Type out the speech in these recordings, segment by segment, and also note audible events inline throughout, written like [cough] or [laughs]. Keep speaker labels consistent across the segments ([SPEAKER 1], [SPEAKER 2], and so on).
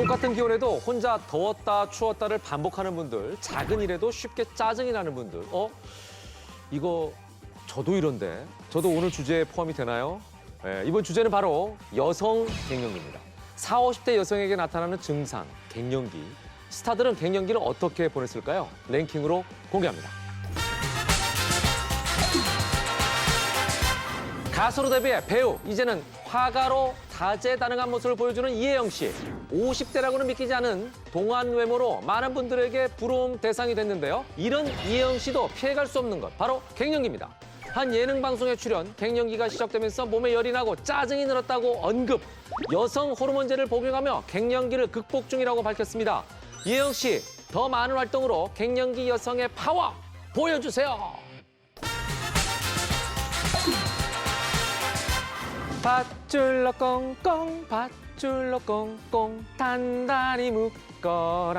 [SPEAKER 1] 똑같은 기온에도 혼자 더웠다 추웠다를 반복하는 분들, 작은 일에도 쉽게 짜증이 나는 분들. 어? 이거 저도 이런데. 저도 오늘 주제에 포함이 되나요? 예, 이번 주제는 바로 여성 갱년기입니다. 40, 50대 여성에게 나타나는 증상, 갱년기. 스타들은 갱년기를 어떻게 보냈을까요? 랭킹으로 공개합니다. 가수로 데뷔해 배우, 이제는 화가로 다재다능한 모습을 보여주는 이혜영 씨. 50대라고는 믿기지 않은 동안 외모로 많은 분들에게 부러움 대상이 됐는데요. 이런 이혜영 씨도 피해갈 수 없는 것, 바로 갱년기입니다. 한 예능 방송에 출연, 갱년기가 시작되면서 몸에 열이 나고 짜증이 늘었다고 언급. 여성 호르몬제를 복용하며 갱년기를 극복 중이라고 밝혔습니다. 이혜영 씨, 더 많은 활동으로 갱년기 여성의 파워 보여주세요. 밧줄로 꽁꽁 밧줄로 꽁꽁 단단히 묶어라.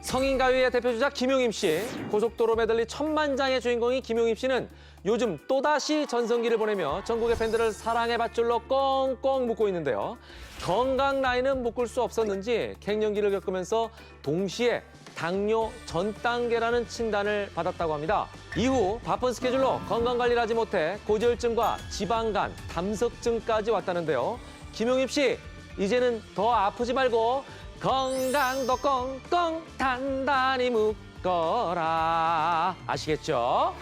[SPEAKER 1] 성인 가요의 대표주자 김용임 씨. 고속도로 메들리 천만 장의 주인공인 김용임 씨는 요즘 또다시 전성기를 보내며 전국의 팬들을 사랑의 밧줄로 꽁꽁 묶고 있는데요. 건강 라인은 묶을 수 없었는지 갱년기를 겪으면서 동시에 당뇨 전 단계라는 진단을 받았다고 합니다. 이후 바쁜 스케줄로 건강 관리를 하지 못해 고지혈증과 지방간, 담석증까지 왔다는데요. 김용입 씨, 이제는 더 아프지 말고 건강도 꽁꽁 단단히 묶어라. 아시겠죠?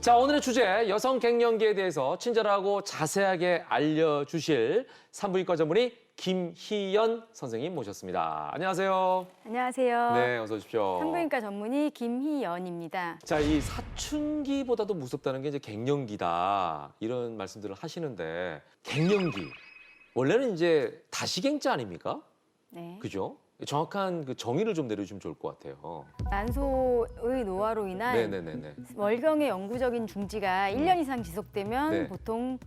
[SPEAKER 1] 자, 오늘의 주제 여성 갱년기에 대해서 친절하고 자세하게 알려주실 산부인과 전문의 김희연 선생님 모셨습니다. 안녕하세요.
[SPEAKER 2] 안녕하세요.
[SPEAKER 1] 네, 어서 오십시오.
[SPEAKER 2] 산부인과 전문의 김희연입니다.
[SPEAKER 1] 자, 이 사춘기보다도 무섭다는 게 이제 갱년기다. 이런 말씀들을 하시는데 갱년기. 원래는 이제 다시갱자 아닙니까?
[SPEAKER 2] 네.
[SPEAKER 1] 그죠? 정확한 그 정의를 좀 내려주면 좋을 것 같아요.
[SPEAKER 2] 난소의 노화로 인한
[SPEAKER 1] 네네네네.
[SPEAKER 2] 월경의 영구적인 중지가 1년 이상 지속되면
[SPEAKER 1] 네.
[SPEAKER 2] 보통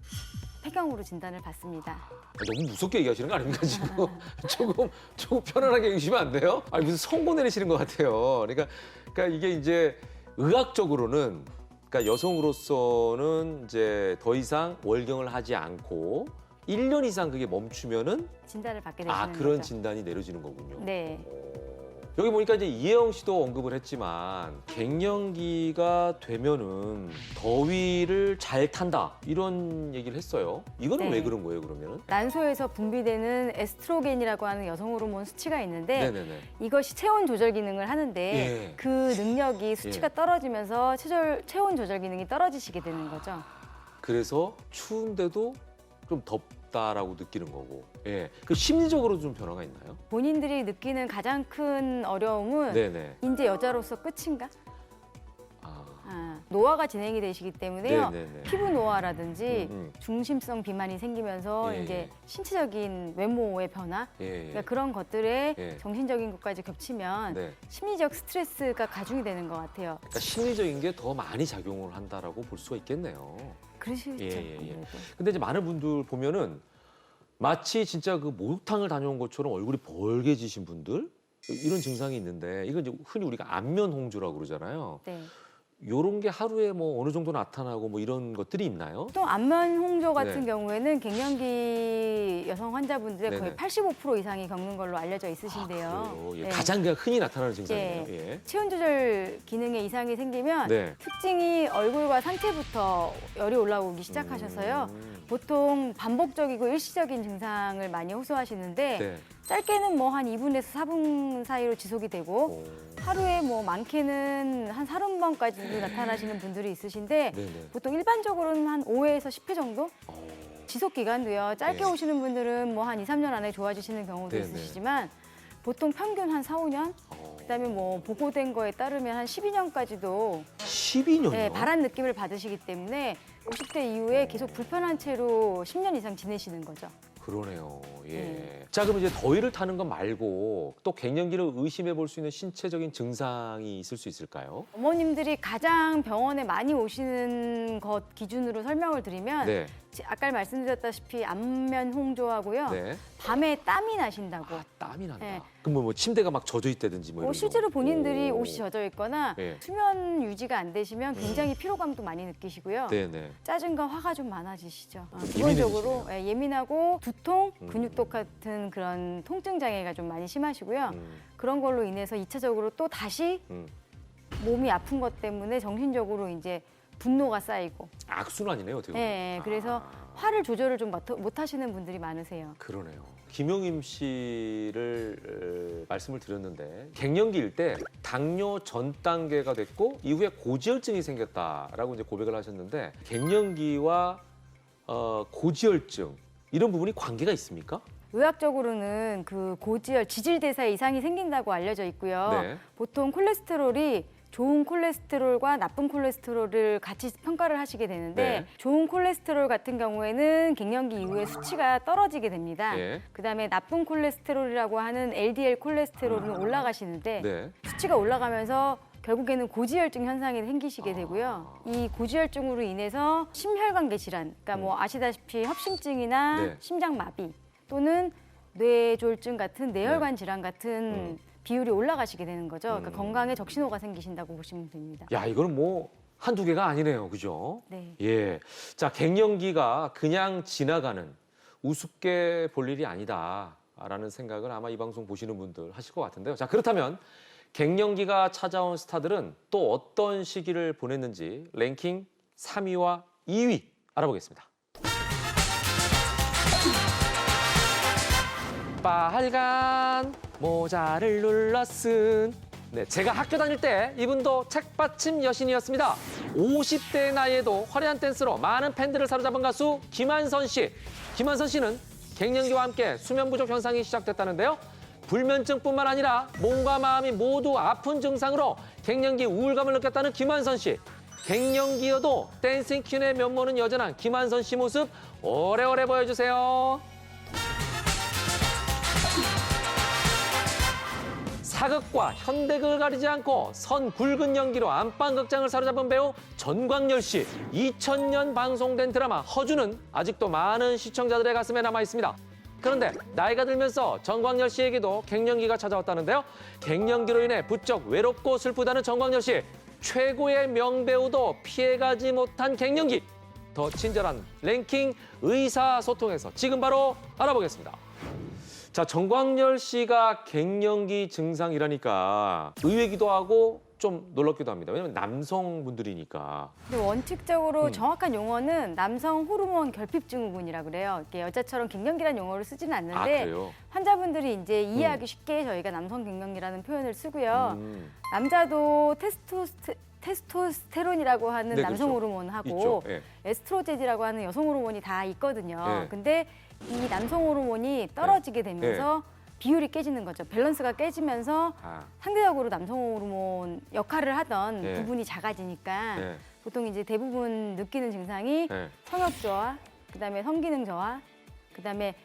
[SPEAKER 2] 폐경으로 진단을 받습니다.
[SPEAKER 1] 아, 너무 무섭게 얘기하시는 거 아닙니까 지금? [laughs] 조금 조금 편안하게 얘기하시면 안 돼요? 아니 무슨 선고 내리시는 것 같아요. 그러니까 그러니까 이게 이제 의학적으로는 그러니까 여성으로서는 이제 더 이상 월경을 하지 않고 1년 이상 그게 멈추면은
[SPEAKER 2] 진단을 받게 되시는
[SPEAKER 1] 아 그런
[SPEAKER 2] 거죠.
[SPEAKER 1] 진단이 내려지는 거군요.
[SPEAKER 2] 네.
[SPEAKER 1] 여기 보니까 이제 이혜영 씨도 언급을 했지만 갱년기가 되면은 더위를 잘 탄다 이런 얘기를 했어요. 이거는
[SPEAKER 2] 네.
[SPEAKER 1] 왜 그런 거예요 그러면은?
[SPEAKER 2] 난소에서 분비되는 에스트로겐이라고 하는 여성 호르몬 수치가 있는데
[SPEAKER 1] 네네네.
[SPEAKER 2] 이것이 체온 조절 기능을 하는데
[SPEAKER 1] 예.
[SPEAKER 2] 그 능력이 수치가
[SPEAKER 1] 예.
[SPEAKER 2] 떨어지면서 체절, 체온 조절 기능이 떨어지시게 되는 거죠.
[SPEAKER 1] 그래서 추운데도 좀 덥다라고 느끼는 거고. 예. 그 심리적으로 좀 변화가 있나요?
[SPEAKER 2] 본인들이 느끼는 가장 큰 어려움은
[SPEAKER 1] 네네.
[SPEAKER 2] 이제 여자로서 끝인가?
[SPEAKER 1] 아.
[SPEAKER 2] 아, 노화가 진행이 되시기 때문에요.
[SPEAKER 1] 네네네.
[SPEAKER 2] 피부 노화라든지
[SPEAKER 1] 음, 음.
[SPEAKER 2] 중심성 비만이 생기면서
[SPEAKER 1] 예,
[SPEAKER 2] 이제
[SPEAKER 1] 예.
[SPEAKER 2] 신체적인 외모의 변화,
[SPEAKER 1] 예. 예.
[SPEAKER 2] 그러니까 그런 것들에
[SPEAKER 1] 예.
[SPEAKER 2] 정신적인 것까지 겹치면
[SPEAKER 1] 네.
[SPEAKER 2] 심리적 스트레스가 가중이 되는 것 같아요.
[SPEAKER 1] 그러니까 심리적인 게 더 많이 작용을 한다라고 볼 수가 있겠네요.
[SPEAKER 2] 그러시죠.
[SPEAKER 1] 예, 예, 예.
[SPEAKER 2] 아무래도.
[SPEAKER 1] 근데 이제 많은 분들 보면은 마치 진짜 그 목욕탕을 다녀온 것처럼 얼굴이 벌게지신 분들 이런 증상이 있는데 이건 이제 흔히 우리가 안면 홍조라고 그러잖아요.
[SPEAKER 2] 네.
[SPEAKER 1] 요런 게 하루에 뭐 어느 정도 나타나고 뭐 이런 것들이 있나요?
[SPEAKER 2] 또 안면 홍조 같은
[SPEAKER 1] 네.
[SPEAKER 2] 경우에는 갱년기 여성 환자분들의 거의
[SPEAKER 1] 네네.
[SPEAKER 2] 85% 이상이 겪는 걸로 알려져 있으신데요.
[SPEAKER 1] 아, 그래요? 예,
[SPEAKER 2] 네.
[SPEAKER 1] 가장 그냥 흔히 나타나는 증상이에요.
[SPEAKER 2] 예.
[SPEAKER 1] 예.
[SPEAKER 2] 체온 조절 기능에 이상이 생기면
[SPEAKER 1] 네.
[SPEAKER 2] 특징이 얼굴과 상체부터 열이 올라오기 시작하셔서요.
[SPEAKER 1] 음.
[SPEAKER 2] 보통 반복적이고 일시적인 증상을 많이 호소하시는데
[SPEAKER 1] 네.
[SPEAKER 2] 짧게는 뭐 한 2분에서 4분 사이로 지속이 되고
[SPEAKER 1] 오.
[SPEAKER 2] 하루에 뭐 많게는 한 30번까지도 나타나시는 분들이 있으신데
[SPEAKER 1] 네네.
[SPEAKER 2] 보통 일반적으로는 한 5회에서 10회 정도
[SPEAKER 1] 어.
[SPEAKER 2] 지속 기간도요. 짧게
[SPEAKER 1] 네.
[SPEAKER 2] 오시는 분들은 뭐 한 2, 3년 안에 좋아지시는 경우도
[SPEAKER 1] 네네.
[SPEAKER 2] 있으시지만 보통 평균 한 4, 5년
[SPEAKER 1] 어.
[SPEAKER 2] 그다음에 뭐 보고된 거에 따르면 한 12년까지도
[SPEAKER 1] 12년이요?
[SPEAKER 2] 네, 바란 느낌을 받으시기 때문에 50대 이후에 계속 불편한 채로 10년 이상 지내시는 거죠.
[SPEAKER 1] 그러네요. 예.
[SPEAKER 2] 네.
[SPEAKER 1] 자, 그럼 이제 더위를 타는 것 말고 또 갱년기를 의심해 볼 수 있는 신체적인 증상이 있을 수 있을까요?
[SPEAKER 2] 어머님들이 가장 병원에 많이 오시는 것 기준으로 설명을 드리면
[SPEAKER 1] 네.
[SPEAKER 2] 지- 아까 말씀드렸다시피 안면 홍조하고요.
[SPEAKER 1] 네.
[SPEAKER 2] 밤에 땀이 나신다고.
[SPEAKER 1] 아, 땀이 난다.
[SPEAKER 2] 네.
[SPEAKER 1] 그럼 뭐, 뭐 침대가 막 젖어 있다든지 뭐
[SPEAKER 2] 어,
[SPEAKER 1] 이런
[SPEAKER 2] 실제로
[SPEAKER 1] 거.
[SPEAKER 2] 본인들이
[SPEAKER 1] 오.
[SPEAKER 2] 옷이 젖어 있거나
[SPEAKER 1] 네.
[SPEAKER 2] 수면 유지가 안 되시면 굉장히 피로감도 많이 느끼시고요.
[SPEAKER 1] 네네.
[SPEAKER 2] 짜증과 화가 좀 많아지시죠. 어,
[SPEAKER 1] 좀
[SPEAKER 2] 기본적으로 예, 예민하고 두통,
[SPEAKER 1] 음.
[SPEAKER 2] 근육통 같은 그런 통증 장애가 좀 많이 심하시고요.
[SPEAKER 1] 음,
[SPEAKER 2] 그런 걸로 인해서 이차적으로또 다시
[SPEAKER 1] 음.
[SPEAKER 2] 몸이 아픈 것 때문에 정신적으로 이제 분노가 쌓이고
[SPEAKER 1] 악순환이네요, 어떻게
[SPEAKER 2] 예,
[SPEAKER 1] 보면.
[SPEAKER 2] 예, 그래서
[SPEAKER 1] 아.
[SPEAKER 2] 화를 조절을 좀못 하시는 분들이 많으세요.
[SPEAKER 1] 그러네요. 김용임 씨를 어, 말씀을 드렸는데 갱년기일 때 당뇨 전 단계가 됐고 이후에 고지혈증이 생겼다라고 이제 고백을 하셨는데 갱년기와 어, 고지혈증 이런 부분이 관계가 있습니까?
[SPEAKER 2] 의학적으로는 그 고지혈 지질대사 이상이 생긴다고 알려져 있고요.
[SPEAKER 1] 네.
[SPEAKER 2] 보통 콜레스테롤이 좋은 콜레스테롤과 나쁜 콜레스테롤을 같이 평가를 하시게 되는데
[SPEAKER 1] 네.
[SPEAKER 2] 좋은 콜레스테롤 같은 경우에는 갱년기 이후에 수치가 떨어지게 됩니다.
[SPEAKER 1] 예.
[SPEAKER 2] 그다음에 나쁜 콜레스테롤이라고 하는 LDL 콜레스테롤은 올라가시는데
[SPEAKER 1] 네.
[SPEAKER 2] 수치가 올라가면서 결국에는 고지혈증 현상이 생기시게 되고요. 이 고지혈증으로 인해서 심혈관계 질환, 그러니까 뭐 아시다시피 협심증이나
[SPEAKER 1] 네.
[SPEAKER 2] 심장마비 또는 뇌졸중 같은 뇌혈관 질환 같은
[SPEAKER 1] 음.
[SPEAKER 2] 비율이 올라가시게 되는 거죠. 그러니까
[SPEAKER 1] 음.
[SPEAKER 2] 건강에 적신호가 생기신다고 보시면 됩니다.
[SPEAKER 1] 야, 이거는 뭐 한두 개가 아니네요. 그죠?
[SPEAKER 2] 네.
[SPEAKER 1] 예. 자, 갱년기가 그냥 지나가는 우습게 볼 일이 아니다라는 생각을 아마 이 방송 보시는 분들 하실 것 같은데요. 자, 그렇다면 갱년기가 찾아온 스타들은 또 어떤 시기를 보냈는지 랭킹 3위와 2위 알아보겠습니다. 빨간 모자를 눌러 쓴 네, 제가 학교 다닐 때 이분도 책받침 여신이었습니다. 50대 나이에도 화려한 댄스로 많은 팬들을 사로잡은 가수 김한선 씨. 김한선 씨는 갱년기와 함께 수면 부족 현상이 시작됐다는데요. 불면증뿐만 아니라 몸과 마음이 모두 아픈 증상으로 갱년기 우울감을 느꼈다는 김한선 씨. 갱년기여도 댄싱 퀸의 면모는 여전한 김한선 씨 모습 오래오래 보여주세요. 사극과 현대극을 가리지 않고 선 굵은 연기로 안방극장을 사로잡은 배우 전광열 씨. 2000년 방송된 드라마 허주는 아직도 많은 시청자들의 가슴에 남아 있습니다. 그런데 나이가 들면서 전광열 씨에게도 갱년기가 찾아왔다는데요. 갱년기로 인해 부쩍 외롭고 슬프다는 전광열 씨. 최고의 명배우도 피해가지 못한 갱년기. 더 친절한 랭킹 의사소통에서 지금 바로 알아보겠습니다. 자, 정광열 씨가 갱년기 증상이라니까 의외기도 하고 좀 놀랍기도 합니다. 왜냐면 남성분들이니까.
[SPEAKER 2] 근데 원칙적으로
[SPEAKER 1] 음.
[SPEAKER 2] 정확한 용어는 남성 호르몬 결핍 증후군이라 그래요. 이렇게 여자처럼 갱년기라는 용어를 쓰지는
[SPEAKER 1] 아,
[SPEAKER 2] 않는데
[SPEAKER 1] 그래요?
[SPEAKER 2] 환자분들이 이제 이해하기 쉽게 저희가 남성 갱년기라는 표현을 쓰고요.
[SPEAKER 1] 음,
[SPEAKER 2] 남자도 테스토스테, 테스토스테론이라고 하는
[SPEAKER 1] 네,
[SPEAKER 2] 남성
[SPEAKER 1] 그렇죠.
[SPEAKER 2] 호르몬하고.
[SPEAKER 1] 예.
[SPEAKER 2] 에스트로겐이라고 하는 여성 호르몬이 다 있거든요.
[SPEAKER 1] 네.
[SPEAKER 2] 근데 이 남성 호르몬이 떨어지게 되면서 비율이 깨지는 거죠. 밸런스가 깨지면서
[SPEAKER 1] 아,
[SPEAKER 2] 상대적으로 남성 호르몬 역할을 하던
[SPEAKER 1] 네.
[SPEAKER 2] 부분이 작아지니까
[SPEAKER 1] 네.
[SPEAKER 2] 보통 이제 대부분 느끼는 증상이
[SPEAKER 1] 네.
[SPEAKER 2] 성욕 저하, 그다음에 성기능 저하, 그다음에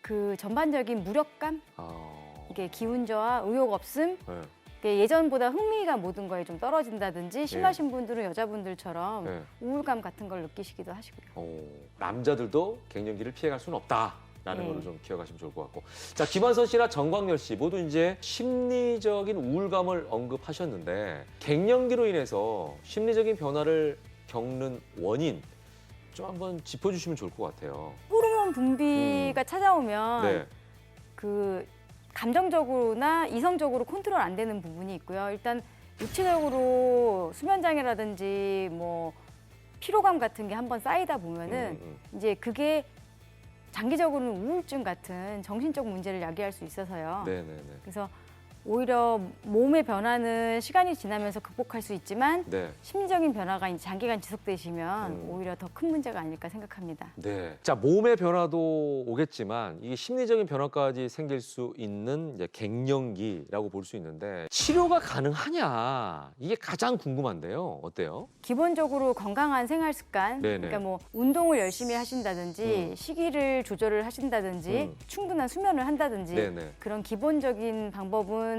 [SPEAKER 2] 그 전반적인 무력감,
[SPEAKER 1] 어,
[SPEAKER 2] 이게 기운 저하, 의욕 없음,
[SPEAKER 1] 네.
[SPEAKER 2] 이게 예전보다 흥미가 모든 거에 좀 떨어진다든지 심하신 분들은 여자분들처럼
[SPEAKER 1] 네.
[SPEAKER 2] 우울감 같은 걸 느끼시기도 하시고요.
[SPEAKER 1] 어, 남자들도 갱년기를 피해갈 수는 없다 라는
[SPEAKER 2] 네.
[SPEAKER 1] 거를 좀 기억하시면 좋을 것 같고. 자, 김한선 씨나 정광열 씨 모두 이제 심리적인 우울감을 언급하셨는데 갱년기로 인해서 심리적인 변화를 겪는 원인 좀 한번 짚어주시면 좋을 것 같아요.
[SPEAKER 2] 호르몬 분비가 찾아오면
[SPEAKER 1] 음. 네.
[SPEAKER 2] 그 감정적으로나 이성적으로 컨트롤 안 되는 부분이 있고요. 일단 육체적으로 수면 장애라든지 뭐 피로감 같은 게 한번 쌓이다 보면은
[SPEAKER 1] 음,
[SPEAKER 2] 이제 그게 장기적으로는 우울증 같은 정신적 문제를 야기할 수 있어서요.
[SPEAKER 1] 네, 네, 네.
[SPEAKER 2] 그래서 오히려 몸의 변화는 시간이 지나면서 극복할 수 있지만
[SPEAKER 1] 네.
[SPEAKER 2] 심리적인 변화가 이제 장기간 지속되시면
[SPEAKER 1] 음.
[SPEAKER 2] 오히려 더 큰 문제가 아닐까 생각합니다.
[SPEAKER 1] 네. 자, 몸의 변화도 오겠지만 이게 심리적인 변화까지 생길 수 있는 이제 갱년기라고 볼 수 있는데 치료가 가능하냐? 이게 가장 궁금한데요. 어때요?
[SPEAKER 2] 기본적으로 건강한 생활 습관,
[SPEAKER 1] 네네.
[SPEAKER 2] 그러니까 뭐 운동을 열심히 하신다든지
[SPEAKER 1] 음.
[SPEAKER 2] 식이를 조절을 하신다든지
[SPEAKER 1] 음.
[SPEAKER 2] 충분한 수면을 한다든지
[SPEAKER 1] 네네.
[SPEAKER 2] 그런 기본적인 방법은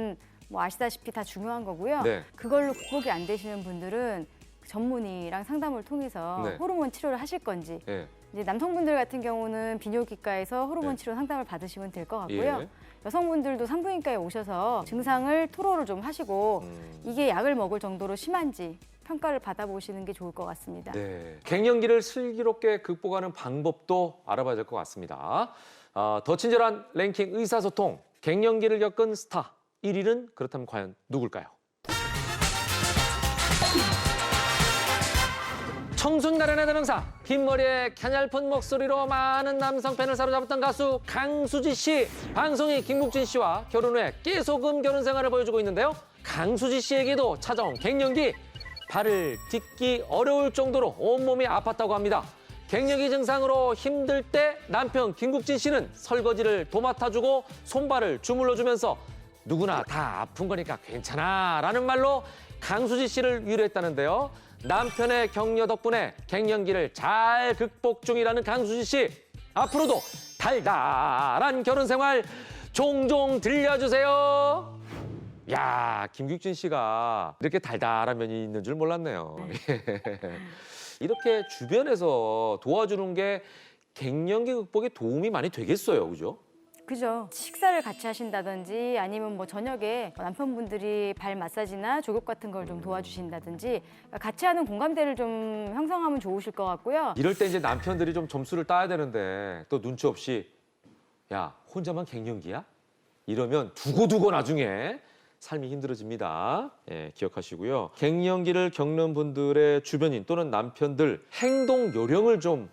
[SPEAKER 2] 뭐 아시다시피 다 중요한 거고요.
[SPEAKER 1] 네.
[SPEAKER 2] 그걸로 극복이 안 되시는 분들은 전문의랑 상담을 통해서
[SPEAKER 1] 네.
[SPEAKER 2] 호르몬 치료를 하실 건지
[SPEAKER 1] 네.
[SPEAKER 2] 이제 남성분들 같은 경우는 비뇨기과에서 호르몬
[SPEAKER 1] 네.
[SPEAKER 2] 치료 상담을 받으시면 될 것 같고요.
[SPEAKER 1] 예.
[SPEAKER 2] 여성분들도 산부인과에 오셔서 증상을 토로를 좀 하시고
[SPEAKER 1] 음.
[SPEAKER 2] 이게 약을 먹을 정도로 심한지 평가를 받아보시는 게 좋을 것 같습니다.
[SPEAKER 1] 네. 갱년기를 슬기롭게 극복하는 방법도 알아봐야 될 것 같습니다. 아, 더 친절한 랭킹 의사소통. 갱년기를 겪은 스타 1위는 그렇다면 과연 누굴까요? 청순 가련의 대명사 흰머리에 갸냘픈 목소리로 많은 남성 팬을 사로잡았던 가수 강수지 씨. 방송인 김국진 씨와 결혼 후에 깨소금 결혼 생활을 보여주고 있는데요. 강수지 씨에게도 찾아온 갱년기 발을 딛기 어려울 정도로 온몸이 아팠다고 합니다. 갱년기 증상으로 힘들 때 남편 김국진 씨는 설거지를 도맡아주고 손발을 주물러주면서 누구나 다 아픈 거니까 괜찮아 라는 말로 강수지 씨를 위로했다는데요. 남편의 격려 덕분에 갱년기를 잘 극복 중이라는 강수지 씨. 앞으로도 달달한 결혼 생활 종종 들려주세요. 야, 김국진 씨가 이렇게 달달한 면이 있는 줄 몰랐네요. [laughs] 이렇게 주변에서 도와주는 게 갱년기 극복에 도움이 많이 되겠어요. 그죠?
[SPEAKER 2] 그죠. 식사를 같이 하신다든지 아니면 뭐 저녁에 남편분들이 발 마사지나 조격 같은 걸 좀 도와주신다든지 같이 하는 공감대를 좀 형성하면 좋으실 것 같고요.
[SPEAKER 1] 이럴 때 이제 남편들이 좀 점수를 따야 되는데 또 눈치 없이 야 혼자만 갱년기야? 이러면 두고두고 나중에 삶이 힘들어집니다. 예, 기억하시고요. 갱년기를 겪는 분들의 주변인 또는 남편들 행동 요령을 좀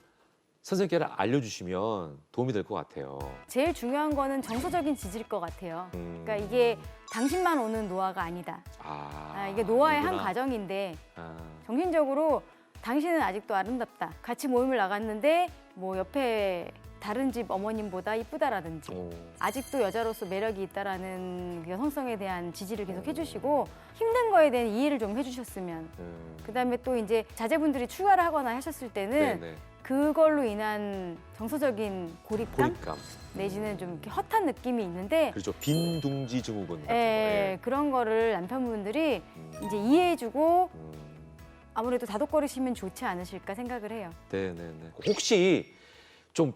[SPEAKER 1] 선생님께 알려주시면 도움이 될 것 같아요.
[SPEAKER 2] 제일 중요한 거는 정서적인 지지일 것 같아요.
[SPEAKER 1] 음.
[SPEAKER 2] 그러니까 이게 당신만 오는 노화가 아니다.
[SPEAKER 1] 아,
[SPEAKER 2] 아, 이게 노화의 한
[SPEAKER 1] 아니구나.
[SPEAKER 2] 과정인데
[SPEAKER 1] 아,
[SPEAKER 2] 정신적으로 당신은 아직도 아름답다. 같이 모임을 나갔는데 뭐 옆에 다른 집 어머님보다 이쁘다라든지
[SPEAKER 1] 오.
[SPEAKER 2] 아직도 여자로서 매력이 있다라는 그 여성성에 대한 지지를 계속 해주시고 힘든 거에 대한 이해를 좀 해주셨으면
[SPEAKER 1] 음.
[SPEAKER 2] 그다음에 또 이제 자제분들이 추가를 하거나 하셨을 때는
[SPEAKER 1] 네네.
[SPEAKER 2] 그걸로 인한 정서적인 고립감
[SPEAKER 1] 고립감.
[SPEAKER 2] 내지는 좀 이렇게 헛한 느낌이 있는데
[SPEAKER 1] 그렇죠. 빈 둥지 증후군 같은 거.
[SPEAKER 2] 예,
[SPEAKER 1] 예.
[SPEAKER 2] 그런 거를 남편분들이
[SPEAKER 1] 음,
[SPEAKER 2] 이제 이해해주고
[SPEAKER 1] 음.
[SPEAKER 2] 아무래도 다독거리시면 좋지 않으실까 생각을 해요.
[SPEAKER 1] 네네네. 혹시 좀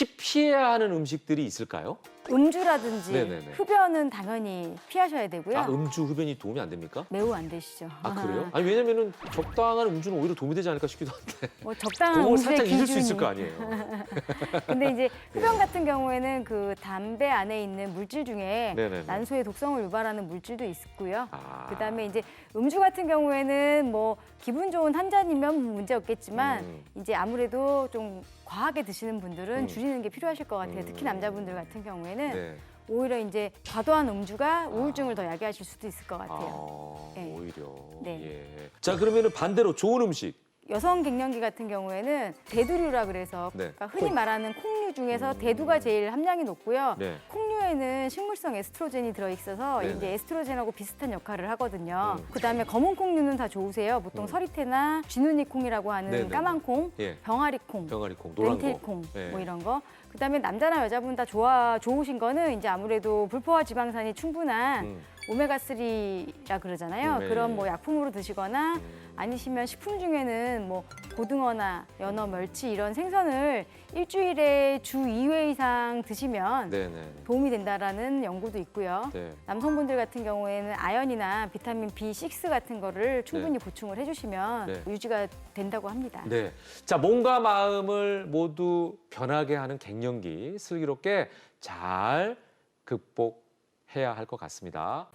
[SPEAKER 1] 특히 피해야 하는 음식들이 있을까요?
[SPEAKER 2] 음주라든지
[SPEAKER 1] 네네네.
[SPEAKER 2] 흡연은 당연히 피하셔야 되고요.
[SPEAKER 1] 아, 음주 흡연이 도움이 안 됩니까?
[SPEAKER 2] 매우 안 되시죠.
[SPEAKER 1] 아 그래요? 아니 왜냐면은 적당한 음주는 오히려 도움이 되지 않을까 싶기도 한데
[SPEAKER 2] 뭐 적당한
[SPEAKER 1] 그걸
[SPEAKER 2] 음주의
[SPEAKER 1] 살짝 잊을 수
[SPEAKER 2] 기준이.
[SPEAKER 1] 있을 거 아니에요. [laughs]
[SPEAKER 2] 근데 이제 흡연 같은 경우에는 그 담배 안에 있는 물질 중에
[SPEAKER 1] 네네네.
[SPEAKER 2] 난소의 독성을 유발하는 물질도 있고요.
[SPEAKER 1] 아.
[SPEAKER 2] 그다음에 이제 음주 같은 경우에는 뭐 기분 좋은 한 잔이면 문제 없겠지만
[SPEAKER 1] 음.
[SPEAKER 2] 이제 아무래도 좀 과하게 드시는 분들은
[SPEAKER 1] 음.
[SPEAKER 2] 줄이는 게 필요하실 것 같아요.
[SPEAKER 1] 음.
[SPEAKER 2] 특히 남자분들 같은 경우에는
[SPEAKER 1] 네.
[SPEAKER 2] 오히려 이제 과도한 음주가 우울증을 더 야기하실 수도 있을 것 같아요.
[SPEAKER 1] 아,
[SPEAKER 2] 네.
[SPEAKER 1] 오히려.
[SPEAKER 2] 네.
[SPEAKER 1] 예. 자 그러면은 반대로 좋은 음식.
[SPEAKER 2] 여성 갱년기 같은 경우에는 대두류라 그래서
[SPEAKER 1] 네.
[SPEAKER 2] 그러니까 흔히
[SPEAKER 1] 콩.
[SPEAKER 2] 말하는 콩류 중에서
[SPEAKER 1] 음.
[SPEAKER 2] 대두가 제일 함량이 높고요.
[SPEAKER 1] 네.
[SPEAKER 2] 콩류에는 식물성 에스트로겐이 들어있어서
[SPEAKER 1] 네네.
[SPEAKER 2] 이제 에스트로겐하고 비슷한 역할을 하거든요.
[SPEAKER 1] 음.
[SPEAKER 2] 그다음에 검은 콩류는 다 좋으세요. 보통
[SPEAKER 1] 음.
[SPEAKER 2] 서리태나 쥐눈이 콩이라고 하는
[SPEAKER 1] 네네네.
[SPEAKER 2] 까만 콩,
[SPEAKER 1] 예.
[SPEAKER 2] 병아리 콩,
[SPEAKER 1] 병아리 콩, 노란
[SPEAKER 2] 렌틸
[SPEAKER 1] 거.
[SPEAKER 2] 콩,
[SPEAKER 1] 네.
[SPEAKER 2] 뭐 이런 거. 그다음에 남자나 여자분 다 좋아 좋으신 거는 이제 아무래도 불포화 지방산이 충분한
[SPEAKER 1] 음.
[SPEAKER 2] 오메가 3라 그러잖아요.
[SPEAKER 1] 네.
[SPEAKER 2] 그런 뭐 약품으로 드시거나
[SPEAKER 1] 음.
[SPEAKER 2] 아니시면 식품 중에는 뭐 고등어나 연어, 멸치 이런 생선을 일주일에 주 2회 이상 드시면
[SPEAKER 1] 네 네.
[SPEAKER 2] 도움이 된다라는 연구도 있고요.
[SPEAKER 1] 네.
[SPEAKER 2] 남성분들 같은 경우에는 아연이나 비타민 B6 같은 거를 충분히 보충을 해주시면
[SPEAKER 1] 네.
[SPEAKER 2] 유지가 된다고 합니다.
[SPEAKER 1] 네. 자, 몸과 마음을 모두 변하게 하는 갱년기 슬기롭게 잘 극복 해야 할 것 같습니다.